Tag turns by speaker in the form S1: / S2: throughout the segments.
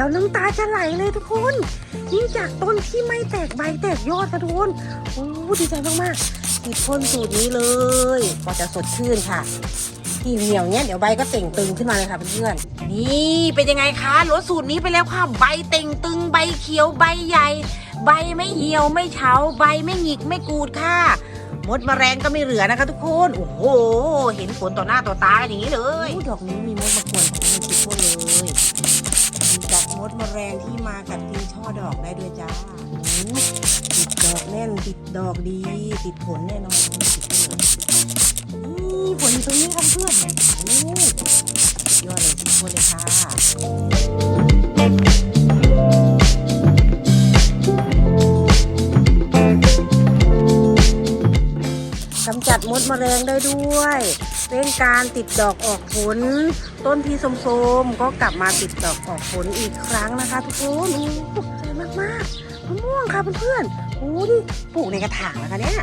S1: แล้วน้ำตาจะไหลเลยทุกคนนี่จากต้นที่ไม่แตกใบแตกยอดค่ะทุกคนโอ้ดีใจมากๆติดพ่นสูตรนี้เลยก็จะสดชื่นค่ะที่เหี่ยวเนี้ยเดี๋ยวใบก็เต่งตึงขึ้นมาเลยค่ะเพื่อนๆนี่เป็นยังไงคะรถสูตรนี้ไปแล้วค่ะใบเต่งตึงใบเขียวใบใหญ่ ใบไม่เหี่ยวไม่เฉาใบไม่หงิกไม่กูดค่ะมดแมลงก็ไม่เหลือนะคะทุกคน โอ้โห เห็นผลต่อหน้าต่อตาอย่างนี้เลย ดอกนี้มีมดมากวนของมันติดพวกเลย มีจากมดแมลงที่มากับกินช่อดอกได้ด้วยจ้าติดดอกแน่นติดดอกดี ติดผลแน่นอนติดไปเลยนี่ผลตรงนี้ครับเพื่อนโอ้ยอดเลยทุกคนเลยค่ะกำจัดมดแมลงได้ด้วย เร่งการติดดอกออกผล ต้นที่สมก็กลับมาติดดอกออกผลอีกครั้งนะคะ ทุกคนโอ้ตกใจมากมะม่วงค่ะเพื่อนๆโอ้ดิปลูกในกระถางนะคะเนี่ย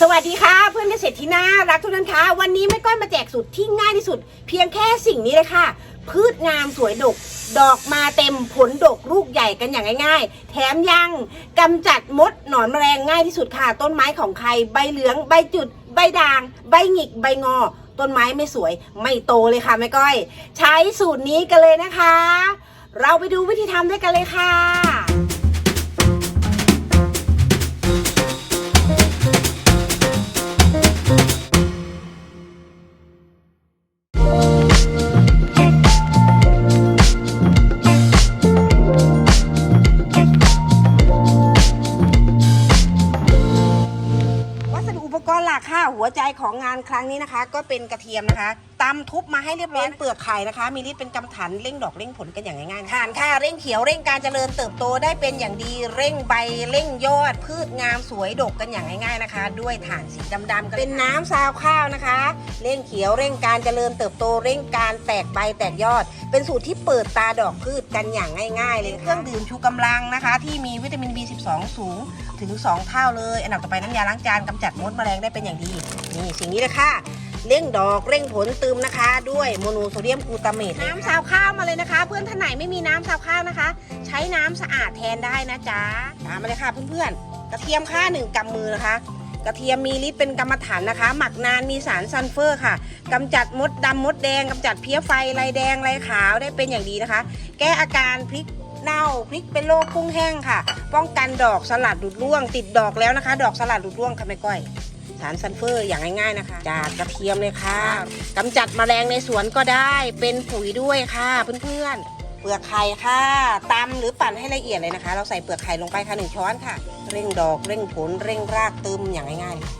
S1: สวัสดีค่ะเพื่อนเกษตรที่น่ารักทุกท่านคะวันนี้แม่ก้อยมาแจกสูตรที่ง่ายที่สุด เพียงแค่สิ่งนี้เลยค่ะ พืชงามสวยดก ดอกมาเต็มผลดกลูกใหญ่กันอย่างง่าย ๆ แถมยังกำจัดมดหนอนแมลงง่ายที่สุดค่ะ ต้นไม้ของใคร ใบเหลือง ใบจุด ใบด่าง ใบหงิก ใบงอ ต้นไม้ไม่สวย ไม่โตเลยค่ะแม่ก้อย ใช้สูตรนี้กันเลยนะคะ เราไปดูวิธีทำด้วยกันเลยค่ะานครั้งนี้นะคะ ก็เป็นกระเทียมนะคะตำทุบมาให้เรียบร้อยเปลือกไข่นะคะ มีฤทธิ์เป็นกำถันเร่งดอกเร่งผลกันอย่างง่ายๆทานค่ะเร่งเขียวเร่งการเจริญเติบโตได้เป็นอย่างดีเร่งใบเร่งยอด พืชงามสวยดกกันอย่างง่ายๆนะคะ ด้วยถ่านสีดำๆกันเป็นน้ำซาวข้าวนะคะ เร่งเขียวเร่งการเจริญเติบโตเร่งการแตกใบแตกยอด เป็นสูตรที่เปิดตาดอกพืชกันอย่างง่าย ๆ เลยเครื่องดื่มชูกำลังนะคะ ที่มีวิตามิน B12 สูง ถึง 2 เท่าเลย อันดับต่อไปน้ำยาล้างจานกำจัดมดแมลงได้เป็นอย่างดี นี่สิ่งนี้เลยค่ะเร่งดอกเร่งผลตืมนะคะ ด้วยโมโนโซเดียมกลูตาเมตน้ำซาวข้าวมาเลยนะคะ เพื่อนท่านไหนไม่มีน้ำซาวข้าวนะคะ ใช้น้ำสะอาดแทนได้นะจ๊ะตามมาเลยค่ะเพื่อนๆกระเทียมค่าหนึ่งกำมือนะคะกระเทียมมีฤทธิ์เป็นกรรมฐานนะคะ หมักนานมีสารซัลเฟอร์ค่ะกำจัดมดดำมดแดงกำจัดเพี้ยไฟลายแดงลายขาวได้เป็นอย่างดีนะคะ แก้อาการพริก เน่าพริกเป็นโรคพุ่งแห้งค่ะ ป้องกันดอกสลัดหลุดร่วง ติดดอกแล้วนะคะ ดอกสลัดหลุดร่วงค่ะแม่ก้อยสารซัลเฟอร์อย่างง่ายๆนะคะ จากกระเทียมเลยค่ะกำจัดแมลงในสวนก็ได้เป็นปุ๋ยด้วยค่ะเพื่อนๆ เปลือกไข่ค่ะตำหรือปั่นให้ละเอียดเลยนะคะ เราใส่เปลือกไข่ลงไปค่ะหนึ่งช้อนค่ะ เร่งดอกเร่งผลเร่งรากเตึมอย่างง่ายๆเลย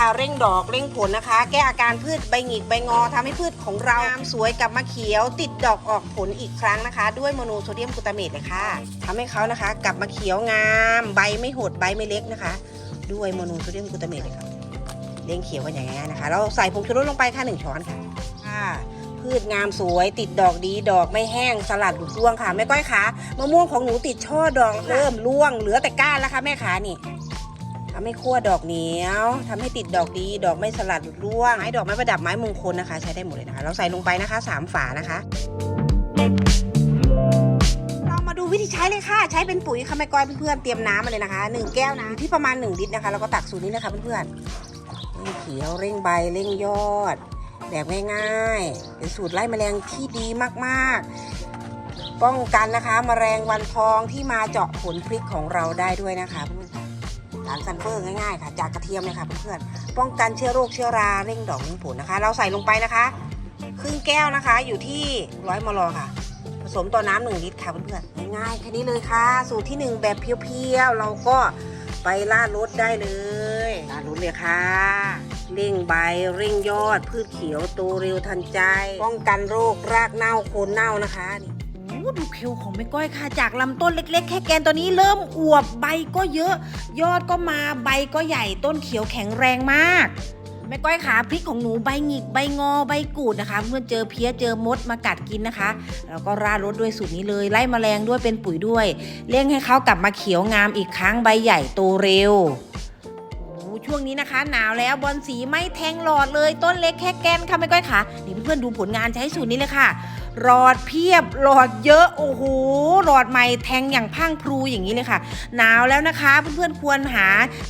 S1: ค่ะ เร่งดอกเร่งผลนะคะ แก้อาการพืชใบหงิกใบงอทำให้พืชของเรางามสวยกลับมาเขียว ติดดอกออกผลอีกครั้งนะคะ ด้วยโมโนโซเดียมกลูตาเมตเลยค่ะทำให้เขานะคะ กลับมาเขียวงาม ใบไม่หดใบไม่เล็กนะคะ ด้วยโมโนโซเดียมกลูตาเมตเลยครับเลี้ยงเขียวกันอย่างง่ายๆนะคะ เราใส่ผงชูรสลงไปค่ะหนึ่งช้อนค่ะค่ะพืชงามสวยติดดอกดีดอกไม่แห้งสลัดหลุดร่วงค่ะแม่ก้อยขามะม่วงของหนูติดช่อดอกเริ่มร่วงเหลือแต่ก้านแล้วค่ะแม่ขานี่ ทำให้คั่วดอกเหนียวทำให้ติดดอกดี ดอกไม่สลัดหลุดร่วงไม้ดอกไม้ประดับไม้มงคลนะคะ ใช้ได้หมดเลยนะคะ เราใส่ลงไปนะคะสามฝานะคะ เรามาดูวิธีใช้เลยค่ะ ใช้เป็นปุ๋ยค่ะแม่ก้อยเพื่อนๆเตรียมน้ำมาเลยนะคะหนึ่งแก้วน้ำที่ประมาณ1ลิตรนะคะแล้วก็ตักสูตรนี้นะคะเพื่อนๆเร่งเขียวเร่งใบเร่งยอด แบบง่ายๆเป็นสูตรไล่แมลงที่ดีมากๆป้องกันนะคะแมลงวันทองที่มาเจาะผลพริกของเราได้ด้วยนะคะเพื่อนารซัลเฟอร์ง่ายๆค่ะ จากกระเทียมเลยค่ะเพื่อนๆป้องกันเชื้อโรคเชื้อราเร่งดอกเร่งผลนะคะ เราใส่ลงไปนะคะครึ่งแก้วนะคะอยู่ที่ร้อยมลค่ะ ผสมต่อน้ำหนึ่งลิตรค่ะเพื่อนๆง่ายๆแค่นี้เลยค่ะ สูตรที่หนึ่งแบบเพียวๆเราก็ไปล่าดรถได้เลยล่าดรถเลยค่ะเร่งใบเร่งยอด พืชเขียวโตเร็วทันใจ ป้องกันโรครากเน่าโคนเน่านะคะนี่ ดูเคลของแม่ก้อยค่ะ จากลำต้นเล็ก ๆ แค่แกนตัวนี้เริ่มอวบใบก็เยอะ ยอดก็มาใบก็ใหญ่ต้นเขียวแข็งแรงมากแม่ก้อยขาพริกของหนูใบหงิกใบงอใบกูดนะคะ เมื่อเจอเพี้ยเจอมดมากัดกินนะคะ แล้วก็ราดรสด้วยสูตรนี้เลยไล่แมลงด้วยเป็นปุ๋ยด้วยเร่งให้เขากลับมาเขียวงามอีกครั้งใบใหญ่โตเร็วโอ้โหช่วงนี้นะคะ หนาวแล้วบอลสีไม่แทงหลอดเลยต้นเล็กแค่แกนค่ะแม่ก้อยขานี่เพื่อนๆดูผลงานใช้สูตรนี้เลยค่ะ หลอดเพียบหลอดเยอะโอ้โหหลอดใหม่แทงอย่างพังพรูอย่างนี้เลยค่ะ หนาวแล้วนะคะเพื่อนๆควรหา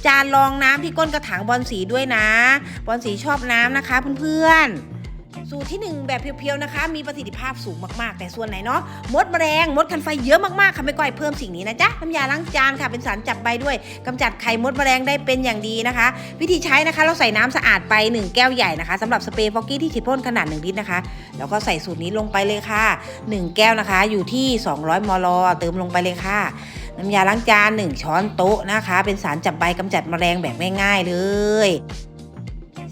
S1: จานรองน้ำที่ก้นกระถางบอลสีด้วยนะ บอลสีชอบน้ำนะคะเพื่อนๆ สูตรที่ 1 แบบเพียวๆนะคะ มีประสิทธิภาพสูงมากๆ แต่ส่วนไหนเนาะมดแมลงมดคันไฟเยอะมากๆค่ะไม่ก่อยเพิ่มสิ่งนี้นะจ๊ะน้ำยาล้างจานค่ะเป็นสารจับใบด้วยกำจัดไข่มดแมลงได้เป็นอย่างดีนะคะ วิธีใช้นะคะ เราใส่น้ำสะอาดไป 1 แก้วใหญ่นะคะสำหรับสเปรย์ฟอกกี้ที่ฉีดพ่นขนาด1ลิตรนะคะ แล้วก็ใส่สูตรนี้ลงไปเลยค่ะ 1 แก้วนะคะ อยู่ที่ 200 มล เติมลงไปเลยค่ะน้ำยาล้างจาน 1 ช้อนโต๊ะนะคะ เป็นสารจับใบกำจัดแมลงแบบง่ายๆเลย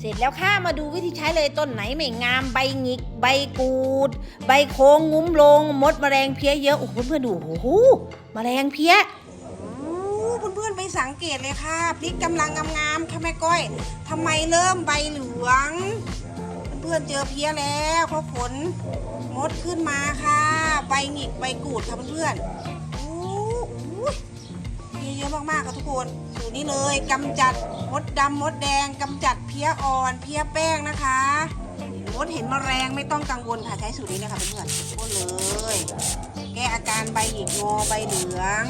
S1: ร็จแล้วค่ะมาดูวิธีใช้เลยต้นไหนไม่งามใบหงิก ใบกูด ใบโค้งงุ้มลง มดแมลงเพี้ยเยอะโอ้โหเพื่อนๆดูโอ้โหแมลงเพี้ยเพื่อนๆไปสังเกตเลยค่ะพริกกำลังงามๆค่ะแม่ก้อยทำไมเริ่มใบเหลือง เพื่อนๆเจอเพี้ยแล้วเพราะฝนมดขึ้นมาค่ะ ใบหงิกใบกูดค่ะเพื่อนๆ เยอะมากๆค่ะทุกคนสูตรนี้เลยกำจัดมดดำมดแดงกำจัดเพี้ยอ่อน เพี้ยแป้งนะคะมดเห็นมแมลงไม่ต้องกังวลค่ะใช้สูตรนี้นะคะเพื่อนๆพ่นเลย แก้อาการใบหยิกงอใบเหลือง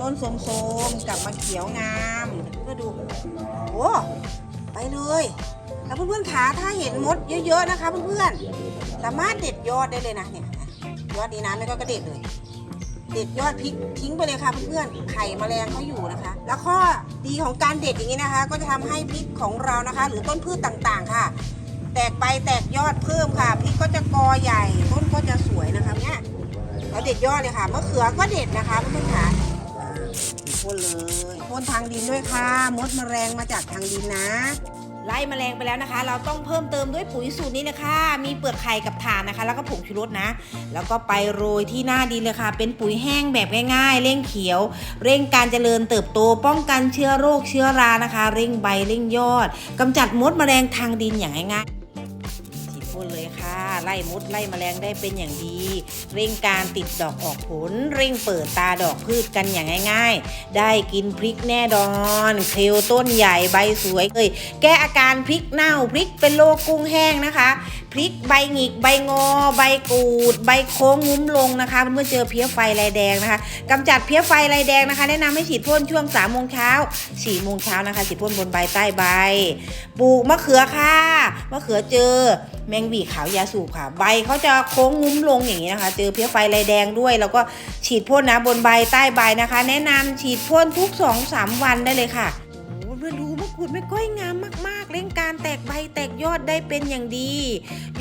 S1: ต้นโสมๆกลับมาเขียวงามเพื่อดูโอ้ไปเลยแล้วเพื่อนๆขาถ้าเห็นมดเยอะๆนะคะเพื่อนๆสามารถเด็ดยอดได้เลยนะเนี่ยยอดดีนะไม่ก็กระเด็ดเลย เด็ดยอดพริกทิ้งไปเลยค่ะเพื่อนๆไข่แมลงเขาอยู่นะคะ แล้วข้อดีของการเด็ดอย่างนี้นะคะ ก็จะทำให้พริกของเรานะคะ หรือต้นพืชต่างๆ ค่ะ แตกใบแตกยอดเพิ่มค่ะพริกก็จะกอใหญ่ ต้นก็จะสวยนะคะเนี่ยเราเด็ดยอดเลยค่ะมะเขือก็เด็ดนะคะเพื่อนๆค่ะพ่นเลยพ่นทางดินด้วยค่ะ มดแมลงมาจากทางดินนะ ไล่แมลงไปแล้วนะคะ เราต้องเพิ่มเติมด้วยปุ๋ยสูตรนี้นะคะ มีเปลือกไข่กับถ่านนะคะ แล้วก็ผงชูรสนะ แล้วก็ไปโรยที่หน้าดินเลยค่ะ เป็นปุ๋ยแห้งแบบง่ายๆ เร่งเขียว เร่งการเจริญเติบโต ป้องกันเชื้อโรคเชื้อรานะคะ เร่งใบเร่งยอดกำจัดมดแมลงทางดินอย่างง่ายๆฉีดพ่นเลยค่ะ ไล่มดไล่แมลงได้เป็นอย่างดีเร่งการติดดอกออกผล เร่งเปิดตาดอกพืชกันอย่างง่าย ๆ ได้กินพริกแน่นอนเคลต้นใหญ่ใบสวยเลยแก้อาการพริกเน่าพริกเป็นโรคกุ้งแห้งนะคะพริกใบหงิกใบงอ ใบกูด ใบโค้งงุ้มลงนะคะ เมื่อเจอเพี้ยไฟลายแดงนะคะกำจัดเพี้ยไฟลายแดงนะคะ แนะนำให้ฉีดพ่นช่วง3ามโมงเช้าสี่โมงเช้านะคะฉีดพ่นบนใบใต้ใบปลูกมะเขือค่ะมะเขือเจอแมงวีขาว ยาสูบค่ะ ใบเขาจะโค้งงุ้มลงอย่างนี้นะคะ เจอเพี้ยไฟลายแดงด้วย แล้วก็ฉีดพ่นนะบนใบใต้ใบนะคะ แนะนำฉีดพ่นทุก 2-3 วันได้เลยค่ะเพื่อนดูมะกรูดไม่ก้อยงามมาก ๆ เร่งการแตกใบแตกยอดได้เป็นอย่างดี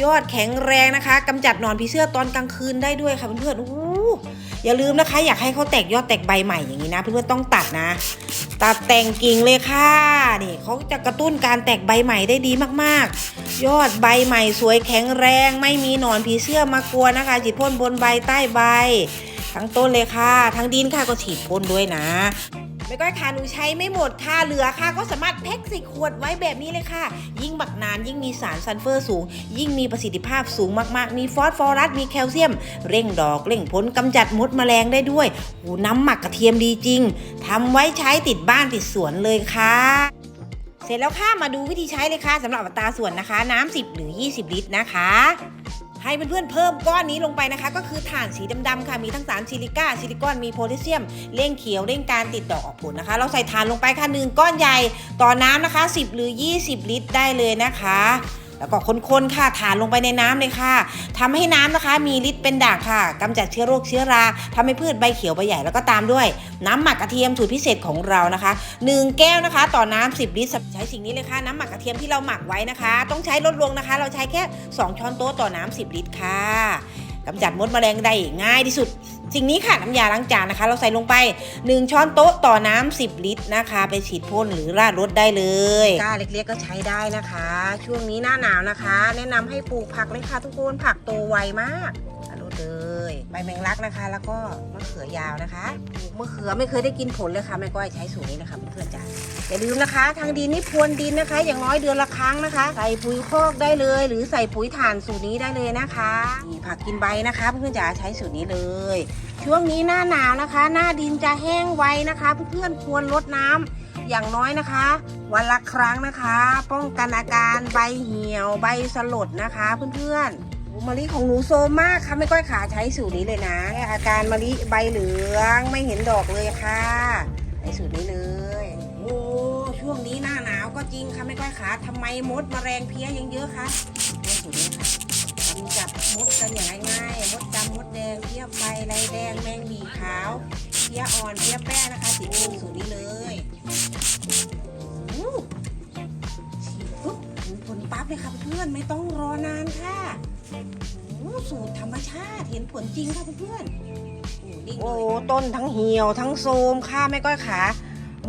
S1: ยอดแข็งแรงนะคะกำจัดหนอนผีเสื้อตอนกลางคืนได้ด้วยค่ะเพื่อนๆโอ้ อย่าลืมนะคะ อยากให้เขาแตกยอดแตกใบใหม่อย่างนี้นะ เพื่อนๆต้องตัดนะ ตัดแต่งกิ่งเลยค่ะนี่เขาจะกระตุ้นการแตกใบใหม่ได้ดีมากๆ ยอดใบใหม่สวยแข็งแรง ไม่มีหนอนผีเสื้อมากวนนะคะฉีดพ่นบนใบใต้ใบ ทั้งต้นเลยค่ะ ทั้งดินค่ะก็ฉีดพ่นด้วยนะ ไม่ก้อยค่ะหนูใช้ไม่หมดค่ะเหลือค่ะ ก็สามารถแพ็คใส่ขวดไว้แบบนี้เลยค่ะ ยิ่งบักนานยิ่งมีสารซัลเฟอร์สูง ยิ่งมีประสิทธิภาพสูงมากๆ มีฟอสฟอรัสมีแคลเซียม เร่งดอกเร่งผลกำจัดมดแมลงได้ด้วยหูน้ำหมักกระเทียมดีจริงทำไว้ใช้ติดบ้านติดสวนเลยค่ะเสร็จแล้วค่ะมาดูวิธีใช้เลยค่ะสำหรับอัตราส่วนนะคะ น้ำ10 หรือ 20 ลิตรนะคะ ให้เพื่อนๆเพิ่มก้อนนี้ลงไปนะคะ ก็คือถ่านสีดำๆค่ะมีทั้งสารซิลิก้าซิลิคอนมีโพแทสเซียมเร่งเขียวเร่งการติดดอกออกผลนะคะ เราใส่ถ่านลงไปค่ะหนึ่งก้อนใหญ่ต่อน้ำนะคะ 10 หรือ 20 ลิตรได้เลยนะคะ แล้วก็คนๆค่ะถ่านลงไปในน้ำเลยค่ะทำให้น้ำนะคะมีฤทธิ์เป็นด่างค่ะกำจัดเชื้อโรคเชื้อราทำให้พืชใบเขียวใบใหญ่แล้วก็ตามด้วย น้ำหมักกระเทียมสูตรพิเศษของเรานะคะ 1 แก้วนะคะ ต่อน้ำ10 ลิตรใช้สิ่งนี้เลยค่ะ น้ำหมักกระเทียมที่เราหมักไว้นะคะ ต้องใช้ลดลงนะคะ เราใช้แค่ 2 ช้อนโต๊ะต่อน้ำ10 ลิตรค่ะกำจัดมดแมลงได้ง่ายที่สุด สิ่งนี้ค่ะน้ำยาล้างจานนะคะ เราใส่ลงไป 1 ช้อนโต๊ะต่อน้ำ10 ลิตรนะคะ ไปฉีดพ่นหรือราดรถได้เลยก้าเล็กๆก็ใช้ได้นะคะ ช่วงนี้หน้าหนาวนะคะ แนะนำให้ปลูกผักเลยค่ะทุกคนผักโตไวมาก เลย ใบแมงลักนะคะ แล้วก็มะเขือยาวนะคะมะเขือไม่เคยได้กินผลเลยค่ะแม่ก้อยใช้สูตรนี้นะคะเพื่อนๆจ้ะอย่าลืมนะคะ ทางดินนี่พรวนดินนะคะ อย่างน้อยเดือนละครั้งนะคะ ใส่ปุ๋ยคอกได้เลย หรือใส่ปุ๋ยถ่านสูตรนี้ได้เลยนะคะนี่ผักกินใบนะคะเพื่อนๆจ๋าใช้สูตรนี้เลย ช่วงนี้หน้าหนาวนะคะ หน้าดินจะแห้งไวนะคะ เพื่อนๆควรลดน้ำอย่างน้อยนะคะ วันละครั้งนะคะ ป้องกันอาการใบเหี่ยว ใบสลดนะคะ เพื่อนๆ มะลิของหนูโซมมากค่ะไม่ก้อยขาใช้สูตรนี้เลยนะอาการมะลิใบเหลืองไม่เห็นดอกเลยค่ะใช้สูตรนี้เลยโอ้ช่วงนี้หน้าหนาวก็จริงค่ะไม่ก้อยขาทำไมมดมแมลงเพี้ยยังเยอะคะใช้สูตรนี้ค่ะกำจัดมดกันอย่างง่ายๆมดดำมดแดงเพี้ยไฟไรแดงแมงหวีขาวเพี้ยอ่อนเพี้ยแป้นะคะสีม่วงสูตรนี้เลยอู้ฉีดปุ๊บผลปั๊บเลยค่ะเพื่อนไม่ต้องรอนาน ชาติเห็นผลจริงค่ะเพื่อนโอ้ต้นทั้งเหี่ยวทั้งโทรมค่ะไม่ก้อยขา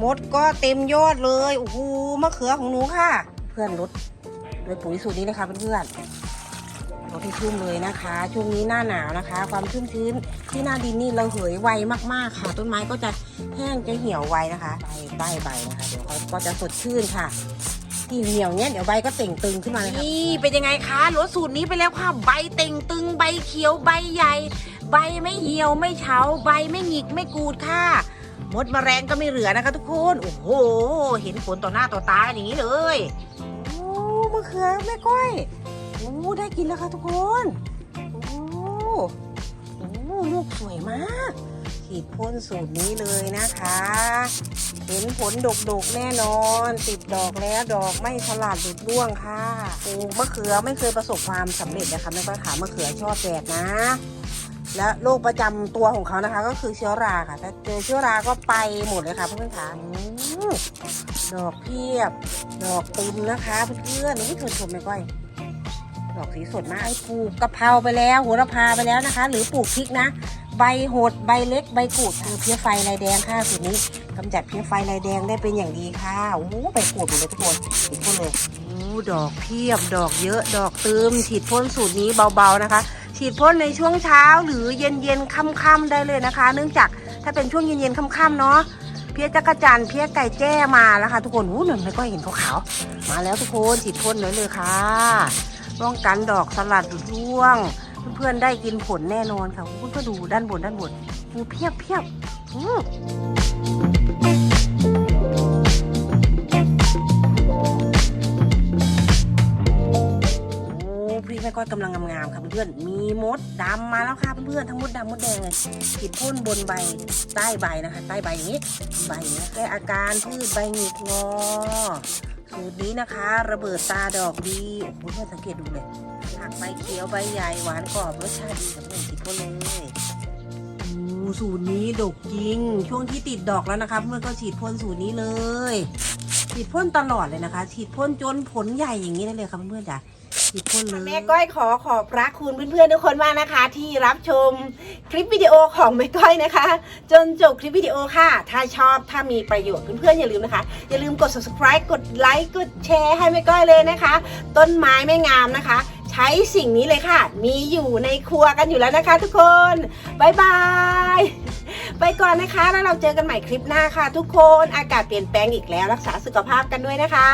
S1: มดก็เต็มยอดเลยโอ้โหมะเขือของหนูค่ะ เพื่อนลดโดยปุ๋ยสูตรนี้เลยค่ะเพื่อนๆลดให้ชุ่มเลยนะคะ ช่วงนี้หน้าหนาวนะคะ ความชุ่มชื้นที่หน้าดินนี่เราเหยไวมากๆค่ะ ต้นไม้ก็จะแห้งจะเหี่ยวไวนะคะใบใต้ใบนะคะเดี๋ยวเขาก็จะสดชื่นค่ะ ที่เหี่ยวเนี้ยเดี๋ยวใบก็เต่งตึงขึ้นมาเลยค่ะนี่เป็นยังไงคะลดสูตรนี้ไปแล้วค่ะใบเต่งตึงใบเขียวใบใหญ่ ใบไม่เหี่ยวไม่เฉาใบไม่หงิกไม่กูดค่ะมดแมลงก็ไม่เหลือนะคะทุกคนโอ้โห เห็นผลต่อหน้าต่อตาอย่างนี้เลยโอ้มะเขือแม่ก้อยโอ้ได้กินแล้วค่ะทุกคนโอ้โอ้ลูกสวยมาก ฉีดพ่นสูตรนี้เลยนะคะ เห็นผลดกๆแน่นอน ติดดอกแล้วดอกไม่ฉลาดหลุดร่วงค่ะปลูกมะเขือไม่เคยประสบความสำเร็จนะคะแม่ก้อยขามะเขือชอบแดดนะ และโรคประจำตัวของเขานะคะ ก็คือเชื้อราค่ะถ้าเจอเชื้อราก็ไปหมดเลยค่ะเพื่อนๆค่ะดอกเพียบ ดอกตึมนะคะเพื่อนๆนี่ชมชมๆแม่ก้อยดอกสีสดมากปลูกกะเพราไปแล้วโหระพาไปแล้วนะคะ หรือปลูกพริกนะ ใบโหดใบเล็กใบกูดคือเพี้ยไฟลายแดงค่ะสูตรนี้กำจัดเพี้ยไฟลายแดงได้เป็นอย่างดีค่ะโอ้โหใบกูดหมดเลยทุกคนฉีดพ่นเลยโอ้ดอกเพียบดอกเยอะดอกตืมฉีดพ่นสูตรนี้เบาๆนะคะ ฉีดพ่นในช่วงเช้าหรือเย็นๆค่ำๆได้เลยนะคะ เนื่องจากถ้าเป็นช่วงเย็นๆค่ำๆเนาะเพี้ยจักรจันเพี้ยไก่แจ้มาแล้วค่ะทุกคนอู้หนึ่งไม่ก็เห็นขาวๆมาแล้วทุกคนฉีดพ่นเลยเลยค่ะป้องกันดอกสลัดหลุดร่วง เพื่อนๆได้กินผลแน่นอนค่ะคุณก็ดูด้านบนด้านบนดูเพียบเพียบอืมโอ้พี่แม่ก้อยกำลังงามๆค่ะเพื่อนๆมีมดดำมาแล้วค่ะเพื่อนๆทั้งมดดำมดแดงเลยฉีดพ่นบนใบใต้ใบนะคะ ใต้ใบอย่างนี้ใบนี้แก้อาการพืชใบหงิกงอ สูตรนี้นะคะ ระเบิดตาดอกดีโอ้โหเพื่อนสังเกตดูเลยผักใบเขียวใบใหญ่หวานกรอบรสชาติดีกับเพื่อนกินก็เลยโอ้สูตรนี้ดกจริง ช่วงที่ติดดอกแล้วนะคะเพื่อนก็ฉีดพ่นสูตรนี้เลย ฉีดพ่นตลอดเลยนะคะ ฉีดพ่นจนผลใหญ่อย่างนี้ได้เลยค่ะเพื่อนๆจ้ะ ฉีดพ่นเลย
S2: แม่ก้อยขอขอบพระคุณเพื่อนๆทุกคนมากนะคะ ที่รับชมคลิปวิดีโอของแม่ก้อยนะคะ จนจบคลิปวิดีโอค่ะ ถ้าชอบถ้ามีประโยชน์เพื่อนๆอย่าลืมนะคะ อย่าลืมกด subscribe กดไลค์กดแชร์ให้แม่ก้อยเลยนะคะ ต้นไม้ไม่งามนะคะ ใช้สิ่งนี้เลยค่ะ มีอยู่ในครัวกันอยู่แล้วนะคะ ทุกคนบายบายไปก่อนนะคะ แล้วเราเจอกันใหม่คลิปหน้าค่ะ ทุกคนอากาศเปลี่ยนแปลงอีกแล้วรักษาสุขภาพกันด้วยนะคะ